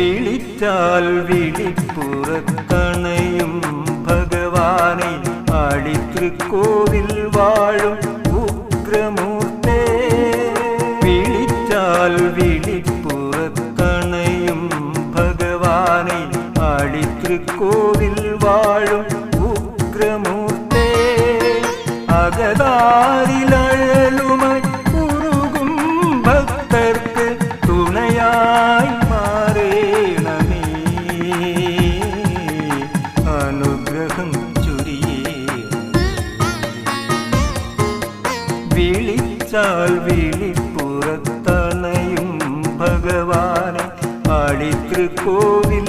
വിളിച്ചാൽ വിളിപ്പുറക്കണയും ഭഗവാനെ അടിത്തൃക്കോവിൽ വാഴും ഉഗ്രമൂർത്തേ. വിളിച്ചാൽ വിളിപ്പുറത്തണയും ഭഗവാനെ ആടിത്തൃക്കോവിൽ വാഴും ഉഗ്രമൂർത്തേ. അകതാരിലഴലുമായി വിളിച്ചാൽ വിളിപ്പുറത്തണയും ഭഗവാനെ ആടിത്തൃക്കോവിൽ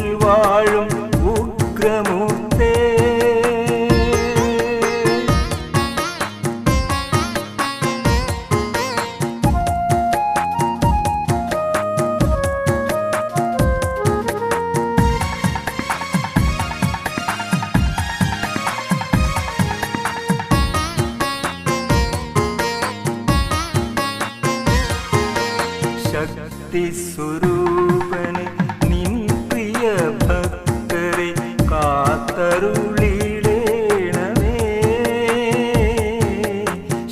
ശക്തി സ്വരൂപനെ നിൻ പ്രിയ ഭക്തരെ കാത്തരുളിടേണമേ.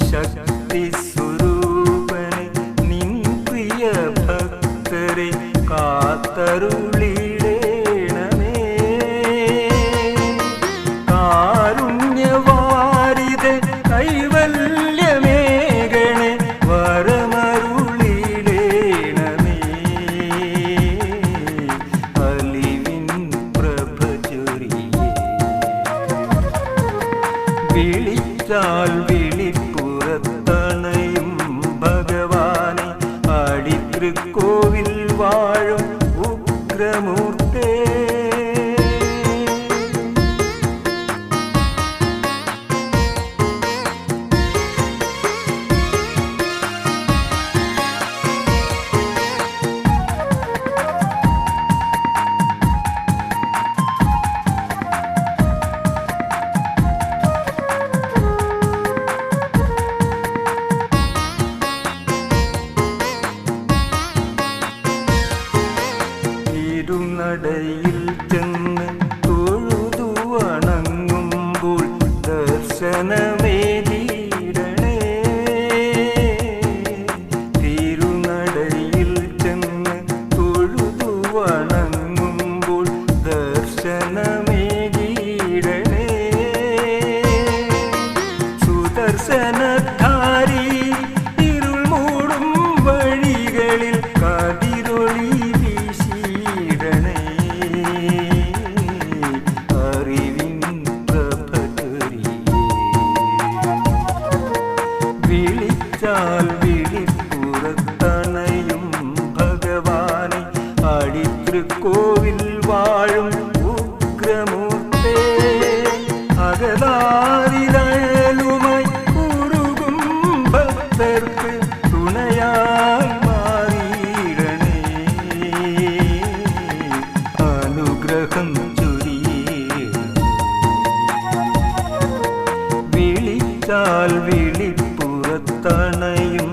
ശക്തി സ്വരൂപനെ നിൻ പ്രിയ ഭക്തരെ കാത്തരുളിടേണമേ വിളിച്ചാൽ വിളിപ്പുറത്തണയും ഭഗവാനെ ആടിത്തൃക്കോവിൽ വാഴും ഉഗ്രമൂർത്തേ ഇരുനടയിൽ ചെന്ന് തൊഴുതു വണങ്ങുമ്പോൾ ദർശനമേകിടണേ. തിരുനടയിൽ ചെന്ന് തൊഴുതു വണങ്ങുമ്പോൾ വിളിച്ചാൽ വിളിപ്പുറത്തണയും ഭഗവാനെ. അടിത്തൃക്കോവിൽ വാഴും ഉഗ്രമൂർത്തേ അകലാരിലയലുമായി ഉരുകും ഭക്തർക്ക് അനുഗ്രഹം വിളിച്ചാൽ വിളിപ്പുറത്തണയും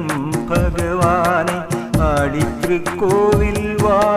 ഭഗവാനെ അടിത്തൃക്കോവിൽ വാഴും